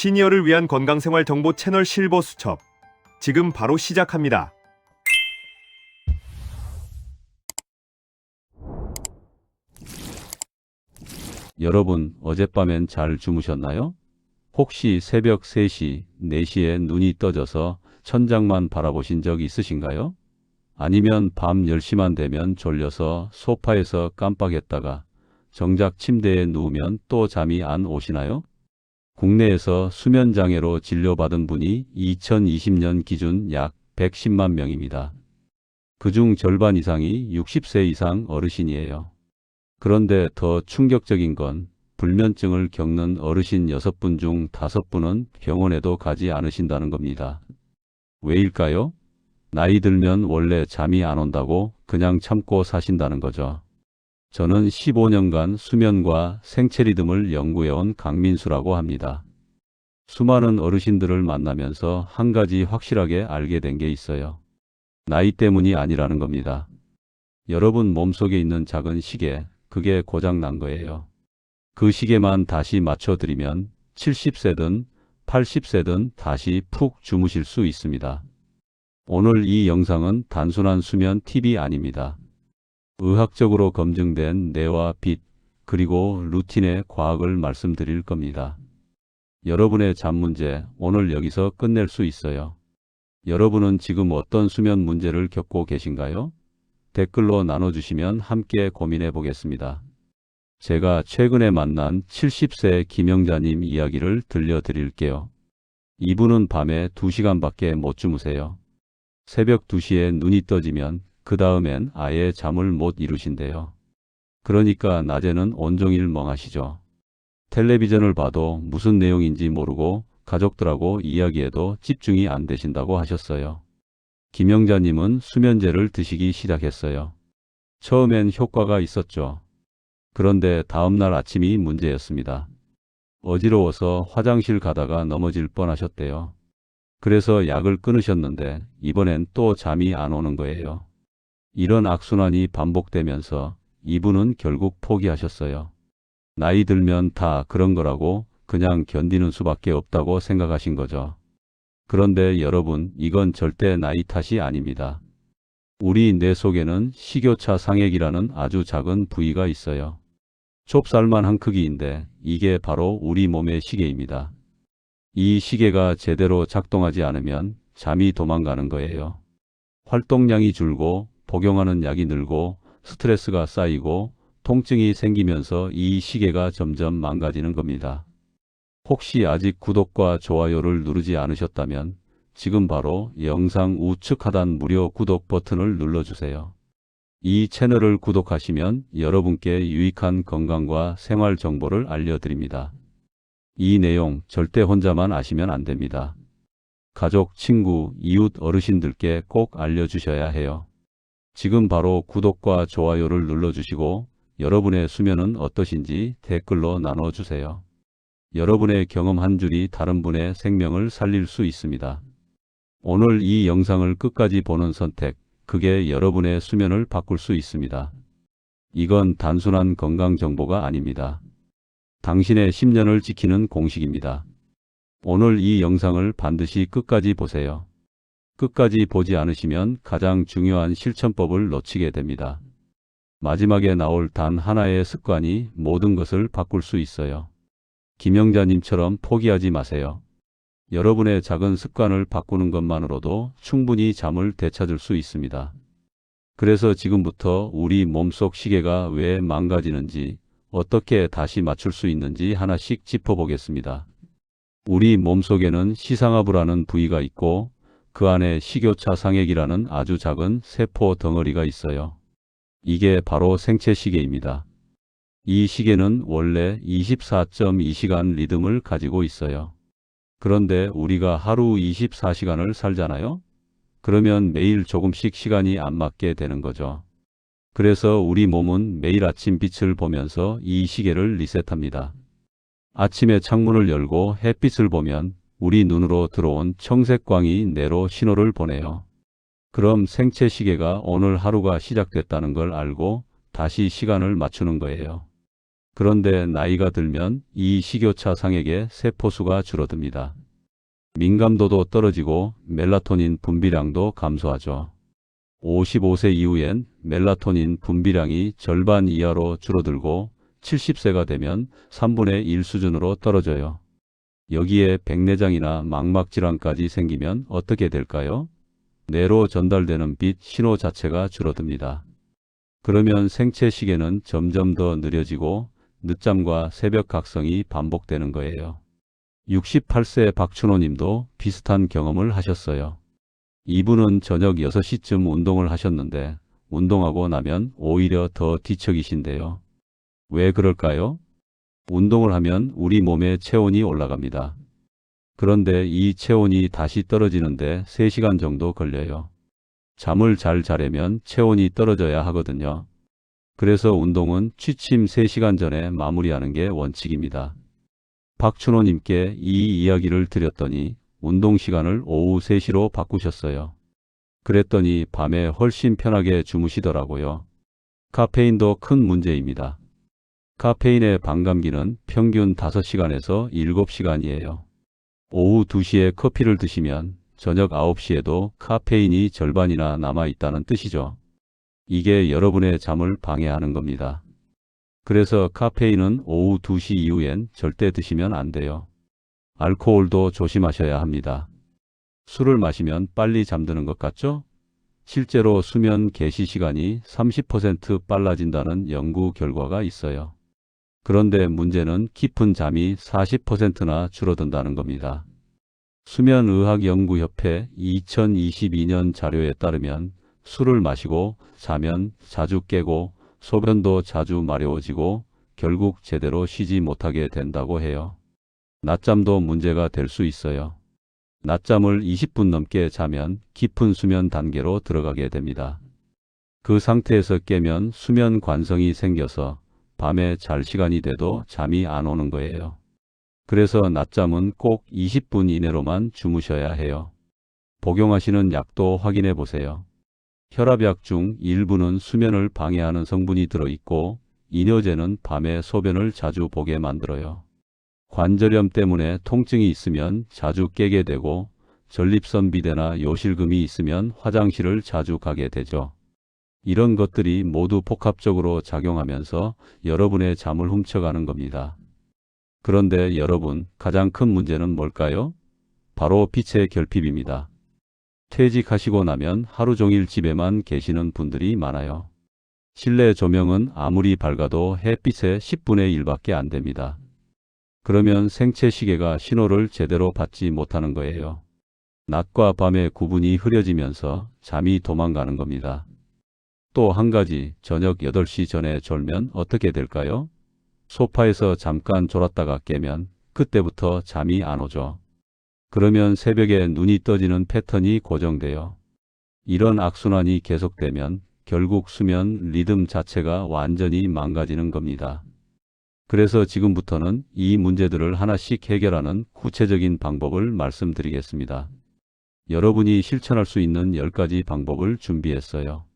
시니어를 위한 건강생활 정보 채널 실버 수첩. 지금 바로 시작합니다. 여러분, 어젯밤엔 잘 주무셨나요? 혹시 새벽 3시, 4시에 눈이 떠져서 천장만 바라보신 적 있으신가요? 아니면 밤 10시만 되면 졸려서 소파에서 깜빡했다가 정작 침대에 누우면 또 잠이 안 오시나요? 국내에서 수면장애로 진료받은 분이 2020년 기준 약 110만 명입니다. 그중 절반 이상이 60세 이상 어르신이에요. 그런데 더 충격적인 건 불면증을 겪는 어르신 6분 중 5분은 병원에도 가지 않으신다는 겁니다. 왜일까요? 나이 들면 원래 잠이 안 온다고 그냥 참고 사신다는 거죠. 저는 15년간 수면과 생체 리듬을 연구해온 강민수라고 합니다. 수많은 어르신들을 만나면서 한 가지 확실하게 알게 된 게 있어요. 나이 때문이 아니라는 겁니다. 여러분 몸속에 있는 작은 시계, 그게 고장 난 거예요. 그 시계만 다시 맞춰드리면 70세든 80세든 다시 푹 주무실 수 있습니다. 오늘 이 영상은 단순한 수면 팁이 아닙니다. 의학적으로 검증된 뇌와 빛, 그리고 루틴의 과학을 말씀드릴 겁니다. 여러분의 잠 문제 오늘 여기서 끝낼 수 있어요. 여러분은 지금 어떤 수면 문제를 겪고 계신가요? 댓글로 나눠주시면 함께 고민해 보겠습니다. 제가 최근에 만난 70세 김영자님 이야기를 들려드릴게요. 이분은 밤에 2시간밖에 못 주무세요. 새벽 2시에 눈이 떠지면 그 다음엔 아예 잠을 못 이루신대요. 그러니까 낮에는 온종일 멍하시죠. 텔레비전을 봐도 무슨 내용인지 모르고 가족들하고 이야기해도 집중이 안 되신다고 하셨어요. 김영자님은 수면제를 드시기 시작했어요. 처음엔 효과가 있었죠. 그런데 다음날 아침이 문제였습니다. 어지러워서 화장실 가다가 넘어질 뻔하셨대요. 그래서 약을 끊으셨는데 이번엔 또 잠이 안 오는 거예요. 이런 악순환이 반복되면서 이분은 결국 포기하셨어요. 나이 들면 다 그런 거라고 그냥 견디는 수밖에 없다고 생각하신 거죠. 그런데 여러분, 이건 절대 나이 탓이 아닙니다. 우리 뇌 속에는 식교차 상액이라는 아주 작은 부위가 있어요. 좁쌀만한 크기인데 이게 바로 우리 몸의 시계입니다. 이 시계가 제대로 작동하지 않으면 잠이 도망가는 거예요. 활동량이 줄고 복용하는 약이 늘고 스트레스가 쌓이고 통증이 생기면서 이 시계가 점점 망가지는 겁니다. 혹시 아직 구독과 좋아요를 누르지 않으셨다면 지금 바로 영상 우측 하단 무료 구독 버튼을 눌러주세요. 이 채널을 구독하시면 여러분께 유익한 건강과 생활 정보를 알려드립니다. 이 내용 절대 혼자만 아시면 안 됩니다. 가족, 친구, 이웃, 어르신들께 꼭 알려주셔야 해요. 지금 바로 구독과 좋아요를 눌러주시고 여러분의 수면은 어떠신지 댓글로 나눠주세요. 여러분의 경험 한 줄이 다른 분의 생명을 살릴 수 있습니다. 오늘 이 영상을 끝까지 보는 선택, 그게 여러분의 수면을 바꿀 수 있습니다. 이건 단순한 건강 정보가 아닙니다. 당신의 10년을 지키는 공식입니다. 오늘 이 영상을 반드시 끝까지 보세요. 끝까지 보지 않으시면 가장 중요한 실천법을 놓치게 됩니다. 마지막에 나올 단 하나의 습관이 모든 것을 바꿀 수 있어요. 김영자님처럼 포기하지 마세요. 여러분의 작은 습관을 바꾸는 것만으로도 충분히 잠을 되찾을 수 있습니다. 그래서 지금부터 우리 몸속 시계가 왜 망가지는지, 어떻게 다시 맞출 수 있는지 하나씩 짚어보겠습니다. 우리 몸속에는 시상하부라는 부위가 있고 그 안에 식교차 상액이라는 아주 작은 세포 덩어리가 있어요. 이게 바로 생체 시계입니다. 이 시계는 원래 24.2시간 리듬을 가지고 있어요. 그런데 우리가 하루 24시간을 살잖아요? 그러면 매일 조금씩 시간이 안 맞게 되는 거죠. 그래서 우리 몸은 매일 아침 빛을 보면서 이 시계를 리셋합니다. 아침에 창문을 열고 햇빛을 보면 우리 눈으로 들어온 청색광이 뇌로 신호를 보내요. 그럼 생체 시계가 오늘 하루가 시작됐다는 걸 알고 다시 시간을 맞추는 거예요. 그런데 나이가 들면 이 식욕차 상액의 세포수가 줄어듭니다. 민감도도 떨어지고 멜라토닌 분비량도 감소하죠. 55세 이후엔 멜라토닌 분비량이 절반 이하로 줄어들고 70세가 되면 3분의 1 수준으로 떨어져요. 여기에 백내장이나 망막질환까지 생기면 어떻게 될까요? 뇌로 전달되는 빛 신호 자체가 줄어듭니다. 그러면 생체 시계는 점점 더 느려지고 늦잠과 새벽 각성이 반복되는 거예요. 68세 박춘호 님도 비슷한 경험을 하셨어요. 이분은 저녁 6시쯤 운동을 하셨는데 운동하고 나면 오히려 더 뒤척이신데요. 왜 그럴까요? 운동을 하면 우리 몸의 체온이 올라갑니다. 그런데 이 체온이 다시 떨어지는데 3시간 정도 걸려요. 잠을 잘 자려면 체온이 떨어져야 하거든요. 그래서 운동은 취침 3시간 전에 마무리하는 게 원칙입니다. 박춘호님께 이 이야기를 드렸더니 운동 시간을 오후 3시로 바꾸셨어요. 그랬더니 밤에 훨씬 편하게 주무시더라고요. 카페인도 큰 문제입니다. 카페인의 반감기는 평균 5시간에서 7시간이에요. 오후 2시에 커피를 드시면 저녁 9시에도 카페인이 절반이나 남아 있다는 뜻이죠. 이게 여러분의 잠을 방해하는 겁니다. 그래서 카페인은 오후 2시 이후엔 절대 드시면 안 돼요. 알코올도 조심하셔야 합니다. 술을 마시면 빨리 잠드는 것 같죠? 실제로 수면 개시 시간이 30% 빨라진다는 연구 결과가 있어요. 그런데 문제는 깊은 잠이 40%나 줄어든다는 겁니다. 수면의학연구협회 2022년 자료에 따르면 술을 마시고 자면 자주 깨고 소변도 자주 마려워지고 결국 제대로 쉬지 못하게 된다고 해요. 낮잠도 문제가 될 수 있어요. 낮잠을 20분 넘게 자면 깊은 수면 단계로 들어가게 됩니다. 그 상태에서 깨면 수면 관성이 생겨서 밤에 잘 시간이 돼도 잠이 안 오는 거예요. 그래서 낮잠은 꼭 20분 이내로만 주무셔야 해요. 복용하시는 약도 확인해 보세요. 혈압약 중 일부는 수면을 방해하는 성분이 들어있고 이뇨제는 밤에 소변을 자주 보게 만들어요. 관절염 때문에 통증이 있으면 자주 깨게 되고 전립선 비대나 요실금이 있으면 화장실을 자주 가게 되죠. 이런 것들이 모두 복합적으로 작용하면서 여러분의 잠을 훔쳐가는 겁니다. 그런데 여러분, 가장 큰 문제는 뭘까요? 바로 빛의 결핍입니다. 퇴직하시고 나면 하루 종일 집에만 계시는 분들이 많아요. 실내 조명은 아무리 밝아도 햇빛의 10분의 1밖에 안 됩니다. 그러면 생체 시계가 신호를 제대로 받지 못하는 거예요. 낮과 밤의 구분이 흐려지면서 잠이 도망가는 겁니다. 또 한 가지, 저녁 8시 전에 졸면 어떻게 될까요? 소파에서 잠깐 졸았다가 깨면 그때부터 잠이 안 오죠. 그러면 새벽에 눈이 떠지는 패턴이 고정돼요. 이런 악순환이 계속되면 결국 수면 리듬 자체가 완전히 망가지는 겁니다. 그래서 지금부터는 이 문제들을 하나씩 해결하는 구체적인 방법을 말씀드리겠습니다. 여러분이 실천할 수 있는 10가지 방법을 준비했어요.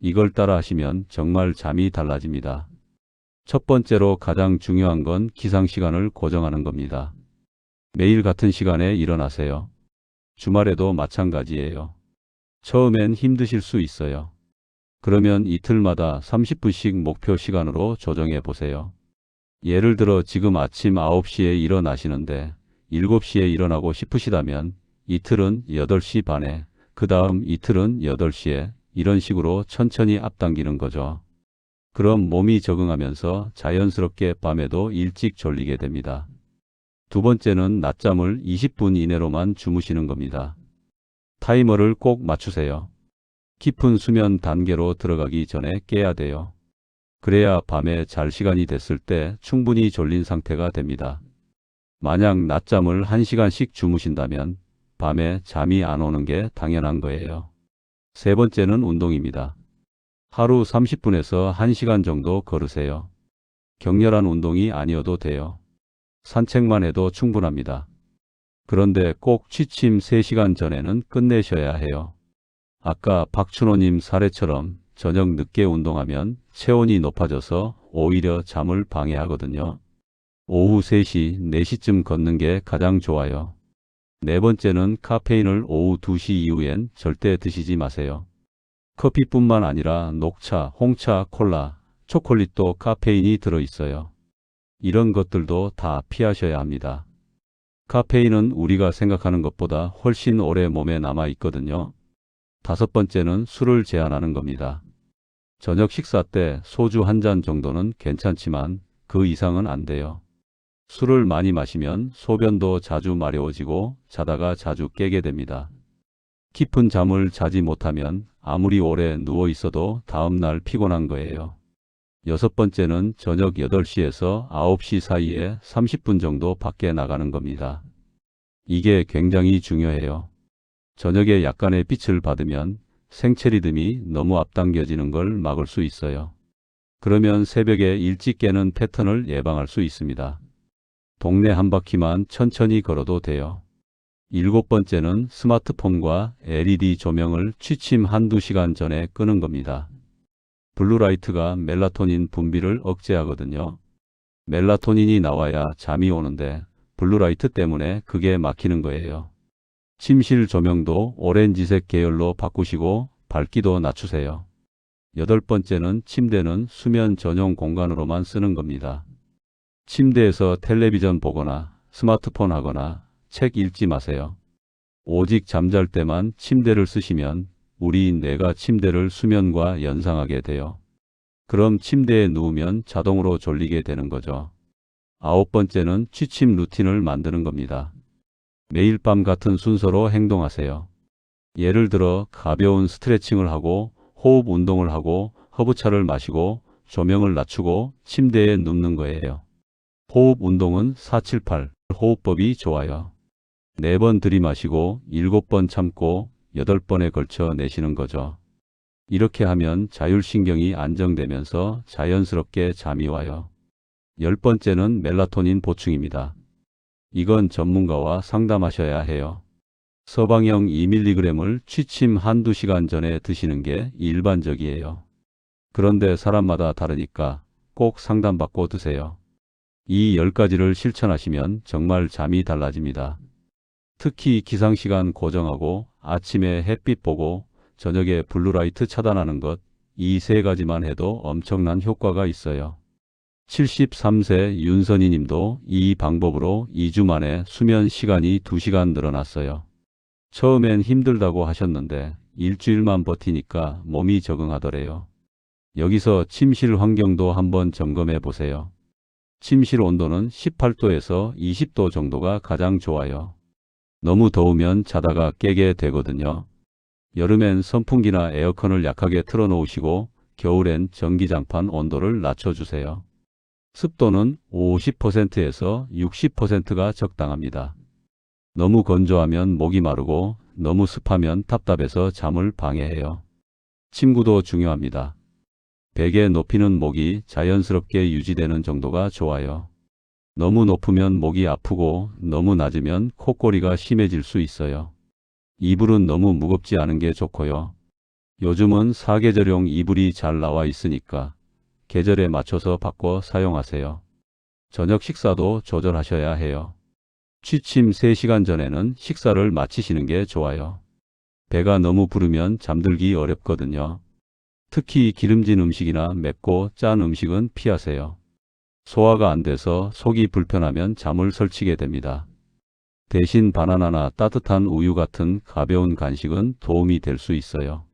이걸 따라 하시면 정말 잠이 달라집니다. 첫 번째로 가장 중요한 건 기상 시간을 고정하는 겁니다. 매일 같은 시간에 일어나세요. 주말에도 마찬가지예요. 처음엔 힘드실 수 있어요. 그러면 이틀마다 30분씩 목표 시간으로 조정해 보세요. 예를 들어 지금 아침 9시에 일어나시는데 7시에 일어나고 싶으시다면 이틀은 8시 반에, 그 다음 이틀은 8시에 이런 식으로 천천히 앞당기는 거죠. 그럼 몸이 적응하면서 자연스럽게 밤에도 일찍 졸리게 됩니다. 두 번째는 낮잠을 20분 이내로만 주무시는 겁니다. 타이머를 꼭 맞추세요. 깊은 수면 단계로 들어가기 전에 깨야 돼요. 그래야 밤에 잘 시간이 됐을 때 충분히 졸린 상태가 됩니다. 만약 낮잠을 1시간씩 주무신다면 밤에 잠이 안 오는 게 당연한 거예요. 세 번째는 운동입니다. 하루 30분에서 1시간 정도 걸으세요. 격렬한 운동이 아니어도 돼요. 산책만 해도 충분합니다. 그런데 꼭 취침 3시간 전에는 끝내셔야 해요. 아까 박춘호님 사례처럼 저녁 늦게 운동하면 체온이 높아져서 오히려 잠을 방해하거든요. 오후 3시, 4시쯤 걷는 게 가장 좋아요. 네 번째는 카페인을 오후 2시 이후엔 절대 드시지 마세요. 커피뿐만 아니라 녹차, 홍차, 콜라, 초콜릿도 카페인이 들어있어요. 이런 것들도 다 피하셔야 합니다. 카페인은 우리가 생각하는 것보다 훨씬 오래 몸에 남아 있거든요. 다섯 번째는 술을 제한하는 겁니다. 저녁 식사 때 소주 한 잔 정도는 괜찮지만 그 이상은 안 돼요. 술을 많이 마시면 소변도 자주 마려워지고 자다가 자주 깨게 됩니다. 깊은 잠을 자지 못하면 아무리 오래 누워 있어도 다음날 피곤한 거예요. 여섯 번째는 저녁 8시에서 9시 사이에 30분 정도 밖에 나가는 겁니다. 이게 굉장히 중요해요. 저녁에 약간의 빛을 받으면 생체 리듬이 너무 앞당겨지는 걸 막을 수 있어요. 그러면 새벽에 일찍 깨는 패턴을 예방할 수 있습니다. 동네 한 바퀴만 천천히 걸어도 돼요. 일곱 번째는 스마트폰과 LED 조명을 취침 한두 시간 전에 끄는 겁니다. 블루라이트가 멜라토닌 분비를 억제하거든요. 멜라토닌이 나와야 잠이 오는데 블루라이트 때문에 그게 막히는 거예요. 침실 조명도 오렌지색 계열로 바꾸시고 밝기도 낮추세요. 여덟 번째는 침대는 수면 전용 공간으로만 쓰는 겁니다. 침대에서 텔레비전 보거나 스마트폰 하거나 책 읽지 마세요. 오직 잠잘 때만 침대를 쓰시면 우리 뇌가 침대를 수면과 연상하게 돼요. 그럼 침대에 누우면 자동으로 졸리게 되는 거죠. 아홉 번째는 취침 루틴을 만드는 겁니다. 매일 밤 같은 순서로 행동하세요. 예를 들어 가벼운 스트레칭을 하고 호흡 운동을 하고 허브차를 마시고 조명을 낮추고 침대에 눕는 거예요. 호흡 운동은 478 호흡법이 좋아요. 네번 들이마시고 일곱 번 참고 여덟 번에 걸쳐 내쉬는 거죠. 이렇게 하면 자율신경이 안정되면서 자연스럽게 잠이 와요. 열 번째는 멜라토닌 보충입니다. 이건 전문가와 상담하셔야 해요. 서방형 2mg을 취침 한두 시간 전에 드시는 게 일반적이에요. 그런데 사람마다 다르니까 꼭 상담받고 드세요. 이 10가지를 실천하시면 정말 잠이 달라집니다. 특히 기상시간 고정하고 아침에 햇빛 보고 저녁에 블루라이트 차단하는 것, 이 세 가지만 해도 엄청난 효과가 있어요. 73세 윤선희 님도 이 방법으로 2주 만에 수면 시간이 2시간 늘어났어요. 처음엔 힘들다고 하셨는데 일주일만 버티니까 몸이 적응하더래요. 여기서 침실 환경도 한번 점검해 보세요. 침실 온도는 18도에서 20도 정도가 가장 좋아요. 너무 더우면 자다가 깨게 되거든요. 여름엔 선풍기나 에어컨을 약하게 틀어 놓으시고 겨울엔 전기장판 온도를 낮춰주세요. 습도는 50%에서 60%가 적당합니다. 너무 건조하면 목이 마르고 너무 습하면 답답해서 잠을 방해해요. 침구도 중요합니다. 베개 높이는 목이 자연스럽게 유지되는 정도가 좋아요. 너무 높으면 목이 아프고 너무 낮으면 콧골이가 심해질 수 있어요. 이불은 너무 무겁지 않은 게 좋고요. 요즘은 사계절용 이불이 잘 나와 있으니까 계절에 맞춰서 바꿔 사용하세요. 저녁 식사도 조절하셔야 해요. 취침 3시간 전에는 식사를 마치시는 게 좋아요. 배가 너무 부르면 잠들기 어렵거든요. 특히 기름진 음식이나 맵고 짠 음식은 피하세요. 소화가 안 돼서 속이 불편하면 잠을 설치게 됩니다. 대신 바나나나 따뜻한 우유 같은 가벼운 간식은 도움이 될 수 있어요.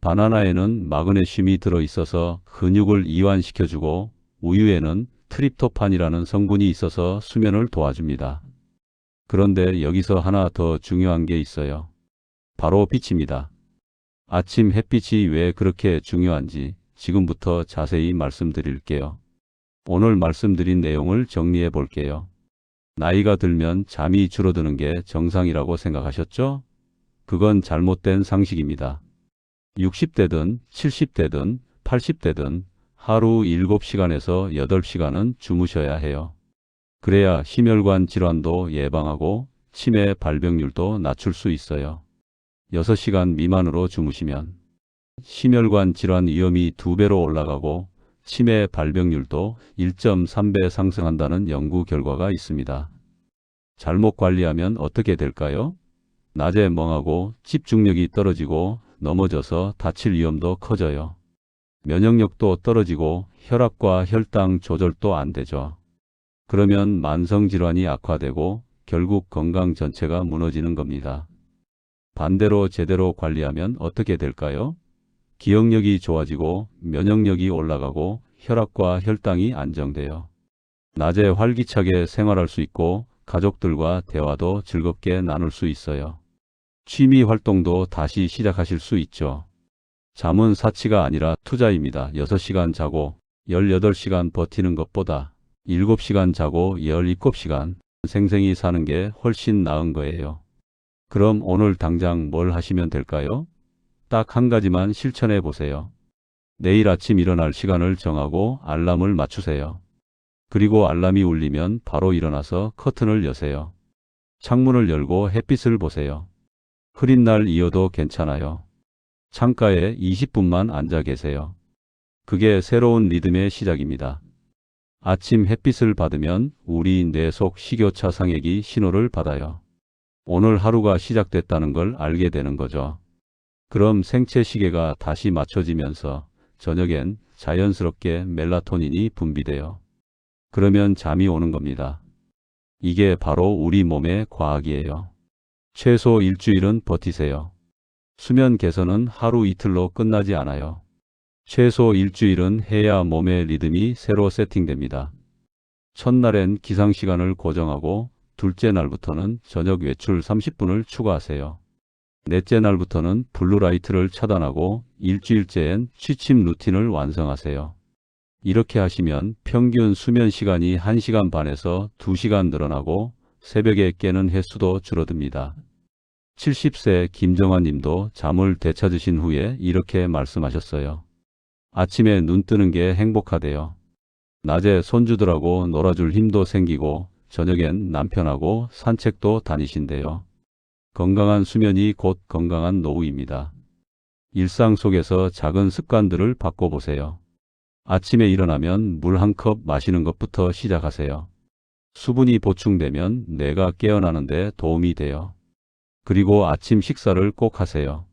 바나나에는 마그네슘이 들어있어서 근육을 이완시켜주고 우유에는 트립토판이라는 성분이 있어서 수면을 도와줍니다. 그런데 여기서 하나 더 중요한 게 있어요. 바로 빛입니다. 아침 햇빛이 왜 그렇게 중요한지 지금부터 자세히 말씀드릴게요. 오늘 말씀드린 내용을 정리해 볼게요. 나이가 들면 잠이 줄어드는 게 정상이라고 생각하셨죠? 그건 잘못된 상식입니다. 60대든 70대든 80대든 하루 7시간에서 8시간은 주무셔야 해요. 그래야 심혈관 질환도 예방하고 치매 발병률도 낮출 수 있어요. 6시간 미만으로 주무시면 심혈관 질환 위험이 2배로 올라가고 치매 발병률도 1.3배 상승한다는 연구 결과가 있습니다. 잘못 관리하면 어떻게 될까요? 낮에 멍하고 집중력이 떨어지고 넘어져서 다칠 위험도 커져요. 면역력도 떨어지고 혈압과 혈당 조절도 안 되죠. 그러면 만성질환이 악화되고 결국 건강 전체가 무너지는 겁니다. 반대로 제대로 관리하면 어떻게 될까요? 기억력이 좋아지고 면역력이 올라가고 혈압과 혈당이 안정돼요. 낮에 활기차게 생활할 수 있고 가족들과 대화도 즐겁게 나눌 수 있어요. 취미 활동도 다시 시작하실 수 있죠. 잠은 사치가 아니라 투자입니다. 6시간 자고 18시간 버티는 것보다 7시간 자고 17시간 생생히 사는 게 훨씬 나은 거예요. 그럼 오늘 당장 뭘 하시면 될까요? 딱 한 가지만 실천해 보세요. 내일 아침 일어날 시간을 정하고 알람을 맞추세요. 그리고 알람이 울리면 바로 일어나서 커튼을 여세요. 창문을 열고 햇빛을 보세요. 흐린 날 이어도 괜찮아요. 창가에 20분만 앉아 계세요. 그게 새로운 리듬의 시작입니다. 아침 햇빛을 받으면 우리 뇌 속 식욕차 상액이 신호를 받아요. 오늘 하루가 시작됐다는 걸 알게 되는 거죠. 그럼 생체 시계가 다시 맞춰지면서 저녁엔 자연스럽게 멜라토닌이 분비돼요. 그러면 잠이 오는 겁니다. 이게 바로 우리 몸의 과학이에요. 최소 일주일은 버티세요. 수면 개선은 하루 이틀로 끝나지 않아요. 최소 일주일은 해야 몸의 리듬이 새로 세팅됩니다. 첫날엔 기상 시간을 고정하고 둘째 날부터는 저녁 외출 30분을 추가하세요. 넷째 날부터는 블루라이트를 차단하고 일주일째엔 취침 루틴을 완성하세요. 이렇게 하시면 평균 수면 시간이 1시간 반에서 2시간 늘어나고 새벽에 깨는 횟수도 줄어듭니다. 70세 김정환 님도 잠을 되찾으신 후에 이렇게 말씀하셨어요. 아침에 눈 뜨는 게 행복하대요. 낮에 손주들하고 놀아줄 힘도 생기고 저녁엔 남편하고 산책도 다니신대요. 건강한 수면이 곧 건강한 노후입니다. 일상 속에서 작은 습관들을 바꿔보세요. 아침에 일어나면 물 한 컵 마시는 것부터 시작하세요. 수분이 보충되면 뇌가 깨어나는데 도움이 돼요. 그리고 아침 식사를 꼭 하세요.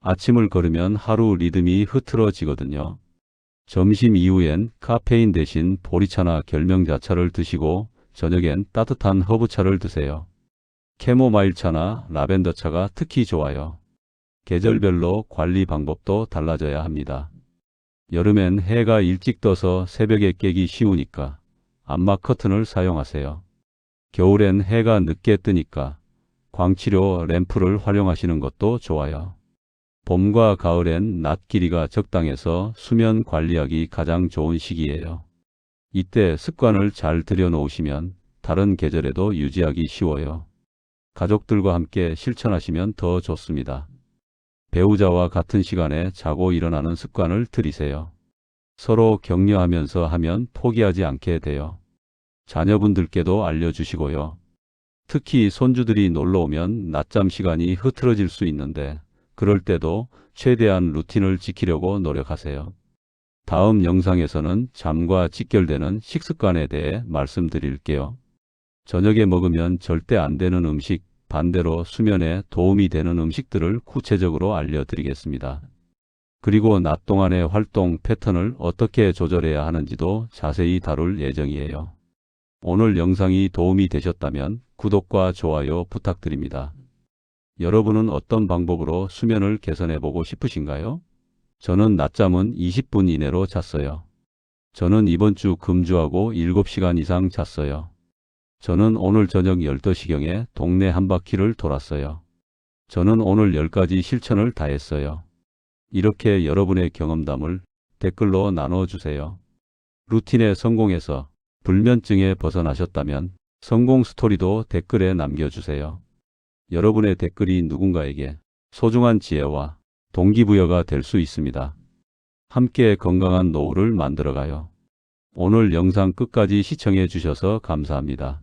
아침을 걸으면 하루 리듬이 흐트러지거든요. 점심 이후엔 카페인 대신 보리차나 결명자차를 드시고 저녁엔 따뜻한 허브차를 드세요. 캐모마일 차나 라벤더 차가 특히 좋아요. 계절별로 관리 방법도 달라져야 합니다. 여름엔 해가 일찍 떠서 새벽에 깨기 쉬우니까 암막 커튼을 사용하세요. 겨울엔 해가 늦게 뜨니까 광치료 램프를 활용하시는 것도 좋아요. 봄과 가을엔 낮 길이가 적당해서 수면 관리하기 가장 좋은 시기예요. 이때 습관을 잘 들여놓으시면 다른 계절에도 유지하기 쉬워요. 가족들과 함께 실천하시면 더 좋습니다. 배우자와 같은 시간에 자고 일어나는 습관을 들이세요. 서로 격려하면서 하면 포기하지 않게 돼요. 자녀분들께도 알려주시고요. 특히 손주들이 놀러 오면 낮잠 시간이 흐트러질 수 있는데 그럴 때도 최대한 루틴을 지키려고 노력하세요. 다음 영상에서는 잠과 직결되는 식습관에 대해 말씀드릴게요. 저녁에 먹으면 절대 안 되는 음식, 반대로 수면에 도움이 되는 음식들을 구체적으로 알려드리겠습니다. 그리고 낮 동안의 활동 패턴을 어떻게 조절해야 하는지도 자세히 다룰 예정이에요. 오늘 영상이 도움이 되셨다면 구독과 좋아요 부탁드립니다. 여러분은 어떤 방법으로 수면을 개선해 보고 싶으신가요? 저는 낮잠은 20분 이내로 잤어요. 저는 이번 주 금주하고 7시간 이상 잤어요. 저는 오늘 저녁 12시경에 동네 한 바퀴를 돌았어요. 저는 오늘 10가지 실천을 다 했어요. 이렇게 여러분의 경험담을 댓글로 나눠주세요. 루틴에 성공해서 불면증에 벗어나셨다면 성공 스토리도 댓글에 남겨주세요. 여러분의 댓글이 누군가에게 소중한 지혜와 동기부여가 될 수 있습니다. 함께 건강한 노후를 만들어가요. 오늘 영상 끝까지 시청해 주셔서 감사합니다.